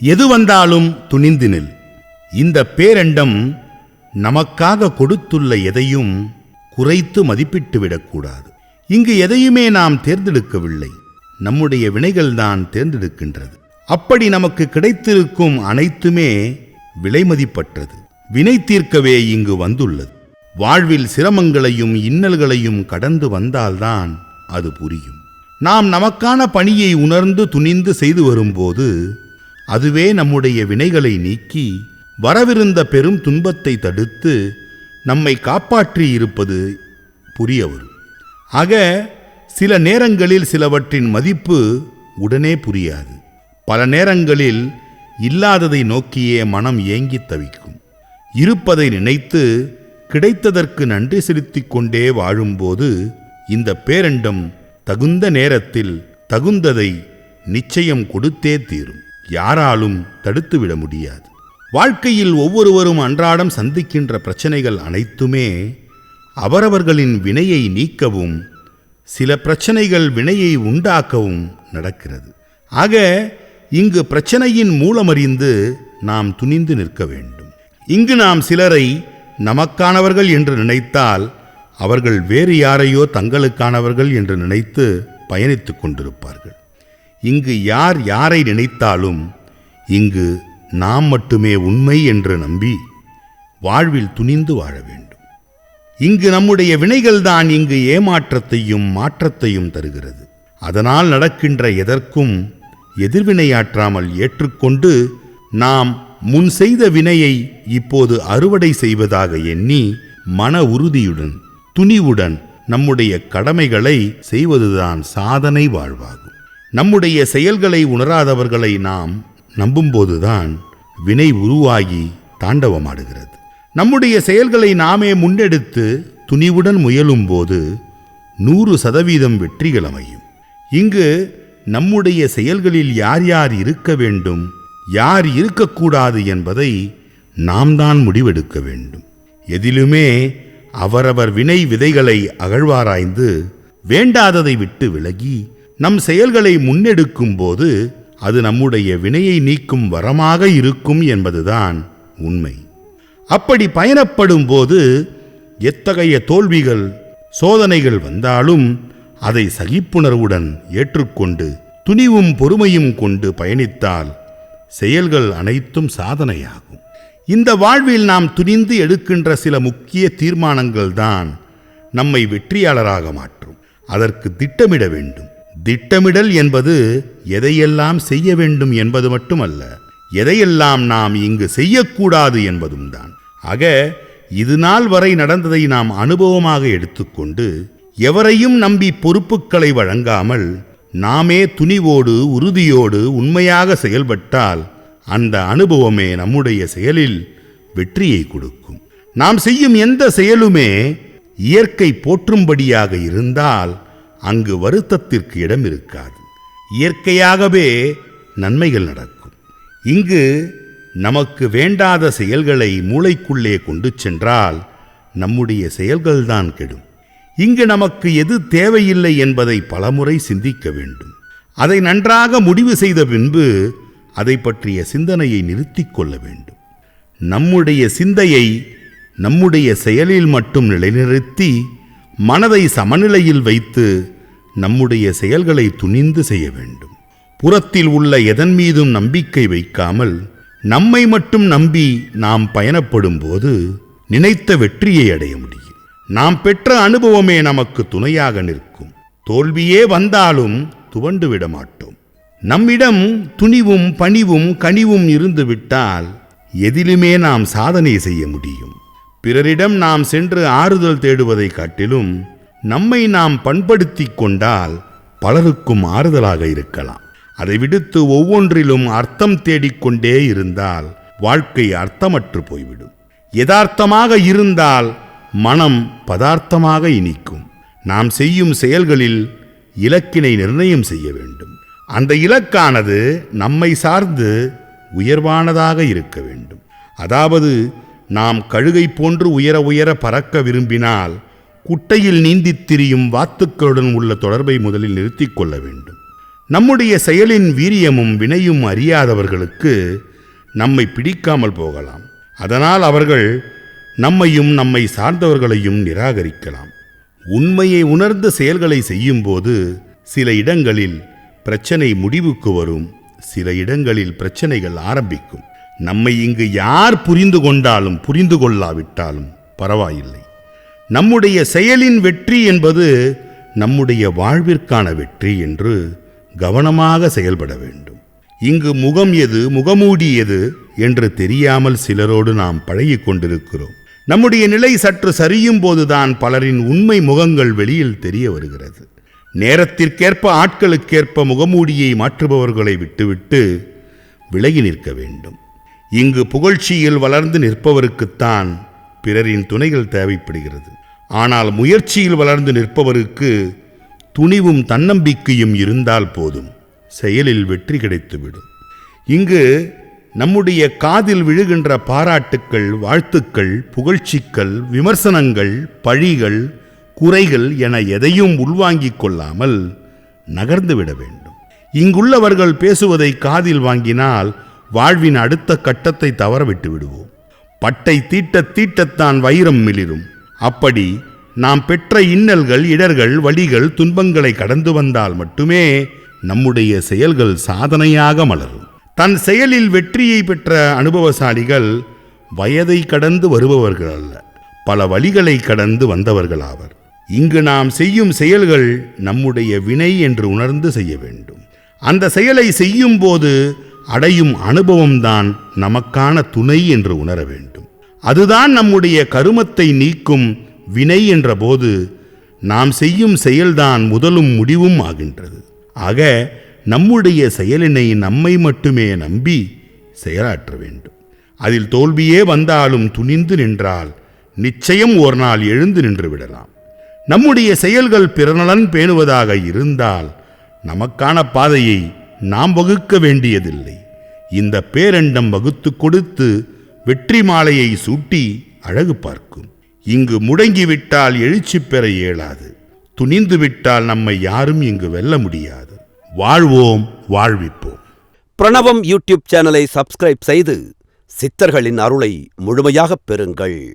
எது வந்தாலும் துணிந்து நில். இந்த பேரண்டம் நமக்காக கொடுத்துள்ள எதையும் குறைத்து மதிப்பிட்டு விடக்கூடாது இங்கு எதையுமே நாம் தேர்ந்தெடுக்கவில்லை. நம்முடைய வினைகள்தான் தேர்ந்தெடுக்கின்றது. அப்படி நமக்கு கிடைத்திருக்கும் அனைத்துமே விலைமதிப்பற்றது வினை தீர்க்கவே இங்கு வந்துள்ளது. வாழ்வில் சிரமங்களையும் இன்னல்களையும் கடந்து வந்தால்தான் அது புரியும். நாம் நமக்கான பணியை உணர்ந்து துணிந்து செய்து வரும்போது அதுவே நம்முடைய வினைகளை நீக்கி வரவிருந்த பெரும் துன்பத்தை தடுத்து நம்மை காப்பாற்றி இருப்பது புரிய வரும் ஆக சில நேரங்களில் சிலவற்றின் மதிப்பு உடனே புரியாது. பல நேரங்களில் இல்லாததை நோக்கியே மனம் ஏங்கித் தவிக்கும். இருப்பதை நினைத்து கிடைத்ததற்கு நன்றி செலுத்திக் கொண்டே வாழும்போது இந்த பேரண்டம் தகுந்த நேரத்தில் தகுந்ததை நிச்சயம் கொடுத்தே தீரும். யாராலும் தடுத்துவிட முடியாது. வாழ்க்கையில் ஒவ்வொருவரும் அன்றாடம் சந்திக்கின்ற பிரச்சனைகள் அனைத்துமே அவரவர்களின் வினையை நீக்கவும் சில பிரச்சனைகள் வினையை உண்டாக்கவும் நடக்கிறது. ஆக இங்கு பிரச்சனையின் மூலமறிந்து நாம் துணிந்து நிற்க வேண்டும். இங்கு நாம் சிலரை நமக்கானவர்கள் என்று நினைத்தால் அவர்கள் வேறு யாரையோ தங்களுக்கானவர்கள் என்று நினைத்து பயணித்துக் கொண்டிருப்பார்கள். இங்கு யார் யாரை நினைத்தாலும் இங்கு நாம் மட்டுமே உண்மை என்று நம்பி வாழ்வில் துணிந்து வாழ வேண்டும். இங்கு நம்முடைய வினைகள்தான் இங்கு ஏமாற்றத்தையும் மாற்றத்தையும் தருகிறது. அதனால் நடக்கின்ற எதற்கும் எதிர்வினையாற்றாமல் ஏற்றுக்கொண்டு நாம் முன் செய்த வினையை இப்போது அறுவடை செய்வதாக எண்ணி மன உறுதியுடன் துணிவுடன் நம்முடைய கடமைகளை செய்வதுதான் சாதனை வாழ்வாகும். நம்முடைய செயல்களை உணராதவர்களை நாம் நம்பும்போதுதான் வினை உருவாகி தாண்டவமாடுகிறது. நம்முடைய செயல்களை நாமே முன்னெடுத்து துணிவுடன் முயலும்போது நூறு சதவீதம் வெற்றிகள் அமையும். இங்கு நம்முடைய செயல்களில் யார் யார் இருக்க வேண்டும் யார் இருக்கக்கூடாது என்பதை நாம் தான் முடிவெடுக்க வேண்டும். எதிலுமே அவரவர் வினை விதைகளை அகழ்வாராய்ந்து வேண்டாததை விட்டு விலகி நம் செயல்களை முன்னெடுக்கும் போது அது நம்முடைய வினையை நீக்கும் வரமாக இருக்கும் என்பதுதான் உண்மை. அப்படி பயணப்படும் போது எத்தகைய தோல்விகள் சோதனைகள் வந்தாலும் அதை சகிப்புணர்வுடன் ஏற்றுக்கொண்டு துணிவும் பொறுமையும் கொண்டு பயணித்தால் செயல்கள் அனைத்தும் சாதனையாகும். இந்த வாழ்வில் நாம் துணிந்து எடுக்கின்ற சில முக்கிய தீர்மானங்கள் தான் நம்மை வெற்றியாளராக மாற்றும். அதற்கு திட்டமிட வேண்டும். திட்டமிடல் என்பது எதையெல்லாம் செய்ய வேண்டும் என்பது மட்டுமல்ல எதையெல்லாம் நாம் இங்கு செய்யக்கூடாது என்பதும் தான். ஆக இது நாள் வரை நடந்ததை நாம் அனுபவமாக எடுத்துக்கொண்டு எவரையும் நம்பி பொறுப்புகளை வழங்காமல் நாமே துணிவோடு உறுதியோடு உண்மையாக செயல்பட்டால் அந்த அனுபவமே நம்முடைய செயலில் வெற்றியை கொடுக்கும். நாம் செய்யும் எந்த செயலுமே இயற்கை போற்றும்படியாக இருந்தால் அங்கு வருத்தத்திற்கு இடம் இருக்காது இயற்கையாகவே நன்மைகள் நடக்கும். இங்கு நமக்கு வேண்டாத செயல்களை மூளைக்குள்ளே கொண்டு சென்றால் நம்முடைய செயல்கள்தான் கெடும். இங்கு நமக்கு எது தேவையில்லை என்பதை பலமுறை சிந்திக்க வேண்டும். அதை நன்றாக முடிவு செய்த பின்பு அதை பற்றிய சிந்தனையை நிறுத்திக் கொள்ள வேண்டும். நம்முடைய சிந்தையை நம்முடைய செயலில் மட்டும் நிலைநிறுத்தி மனதை சமநிலையில் வைத்து நம்முடைய செயல்களை துணிந்து செய்ய வேண்டும். புறத்தில் உள்ள எதன் மீதும் நம்பிக்கை வைக்காமல் நம்மை மட்டும் நம்பி நாம் பயணப்படும் போது நினைத்த வெற்றியை அடைய முடியும். நாம் பெற்ற அனுபவமே நமக்கு துணையாக நிற்கும். தோல்வியே வந்தாலும் துவண்டு விட மாட்டோம். நம்மிடம் துணிவும் பணிவும் கனிவும் இருந்துவிட்டால் எதிலுமே நாம் சாதனை செய்ய முடியும். பிறரிடம் நாம் சென்று ஆறுதல் தேடுவதை காட்டிலும் நம்மை நாம் பண்படுத்தி கொண்டால் பலருக்கும் ஆறுதலாக இருக்கலாம். அதை விடுத்து ஒவ்வொன்றிலும் அர்த்தம் தேடிக்கொண்டே இருந்தால் வாழ்க்கை அர்த்தமற்று போய்விடும். யதார்த்தமாக இருந்தால் மனம் பதார்த்தமாக இனிக்கும். நாம் செய்யும் செயல்களில் இலக்கினை நிர்ணயம் செய்ய வேண்டும். அந்த இலக்கானது நம்மை சார்ந்து உயர்வானதாக இருக்க வேண்டும். அதாவது நாம் கழுகை போன்று உயர உயர பறக்க விரும்பினால் குட்டையில் நீந்தித் திரியும் வாத்துக்களுடன் உள்ள தொடர்பை முதலில் நிறுத்திக் கொள்ள வேண்டும். நம்முடைய செயலின் வீரியமும் வினையும் அறியாதவர்களுக்கு நம்மை பிடிக்காமல் போகலாம். அதனால் அவர்கள் நம்மையும் நம்மை சார்ந்தவர்களையும் நிராகரிக்கலாம். உண்மையை உணர்ந்த செயல்களை செய்யும்போது சில இடங்களில் பிரச்சனை முடிவுக்கு வரும் சில இடங்களில் பிரச்சனைகள் ஆரம்பிக்கும். நம்மை இங்கு யார் புரிந்து கொண்டாலும் புரிந்து கொள்ளாவிட்டாலும் பரவாயில்லை. நம்முடைய செயலின் வெற்றி என்பது நம்முடைய வாழ்விற்கான வெற்றி என்று கவனமாக செயல்பட வேண்டும். இங்கு முகம் எது முகமூடி எது என்று தெரியாமல் சிலரோடு நாம் பழகி கொண்டிருக்கிறோம். நம்முடைய நிலை சற்று சரியும் போதுதான் பலரின் உண்மை முகங்கள் வெளியில் தெரிய வருகிறது. நேரத்திற்கேற்ப ஆட்களுக்கேற்ப முகமூடியை மாற்றுபவர்களை விட்டுவிட்டு விலகி நிற்க வேண்டும். இங்கு புகழ்ச்சியில் வளர்ந்து நிற்பவருக்குத்தான் பிறரின் துணைகள் தேவைப்படுகிறது. ஆனால் முயற்சியில் வளர்ந்து நிற்பவருக்கு துணிவும் தன்னம்பிக்கையும் இருந்தால் போதும். செயலில் வெற்றி கிடைத்துவிடும். இங்கு நம்முடைய காதில் விழுகின்ற பாராட்டுக்கள் வாழ்த்துக்கள் புகழ்ச்சிகள் விமர்சனங்கள் பழிகள் குறைகள் என எதையும் உள்வாங்கிக் கொள்ளாமல் நகர்ந்துவிட வேண்டும். இங்குள்ளவர்கள் பேசுவதை காதில் வாங்கினால் வாழ்வின் அடுத்த கட்டத்தை தவறவிட்டு விடுவோம். பட்டை தீட்ட தீட்டத்தான் வைரம் மிளிரும். அப்படி நாம் பெற்ற இன்னல்கள் இடர்கள் வழிகள் துன்பங்களை கடந்து வந்தால் மட்டுமே நம்முடைய செயல்கள் சாதனையாக மலரும். தன் செயலில் வெற்றியை பெற்ற அனுபவசாலிகள் வயதை கடந்து வருபவர்கள் அல்ல. பல வழிகளை கடந்து வந்தவர்களாவர் இங்கு நாம் செய்யும் செயல்கள் நம்முடைய வினை என்று உணர்ந்து செய்ய வேண்டும். அந்த செயலை செய்யும் போது அடையும் அனுபவம்தான் நமக்கான துணை என்று உணர வேண்டும். அதுதான் நம்முடைய கருமத்தை நீக்கும் வினை என்ற போது நாம் செய்யும் செயல்தான் முதலும் முடிவும் ஆகின்றது. ஆக நம்முடைய செயலினை நம்மை மட்டுமே நம்பி செயலாற்ற வேண்டும். அதில் தோல்வியே வந்தாலும் துணிந்து நின்றால் நிச்சயம் ஒரு நாள் எழுந்து நின்று விடலாம். நம்முடைய செயல்கள் பிறநலன் பேணுவதாக இருந்தால் நமக்கான பாதையை நாம் வகுக்க வேண்டியதில்லை. இந்த பேரண்டம் வகுத்து கொடுத்து வெற்றி மாலையை சூட்டி அழகு பார்க்கும். இங்கு முடங்கிவிட்டால் எழுச்சி பெற இயலாது. துணிந்து விட்டால் நம்மை யாரும் இங்கு வெல்ல முடியாது. வாழ்வோம் வாழ்விப்போம். பிரணவம் யூடியூப் சேனலை சப்ஸ்கிரைப் செய்து சித்தர்களின் அருளை முழுமையாகப் பெறுங்கள்.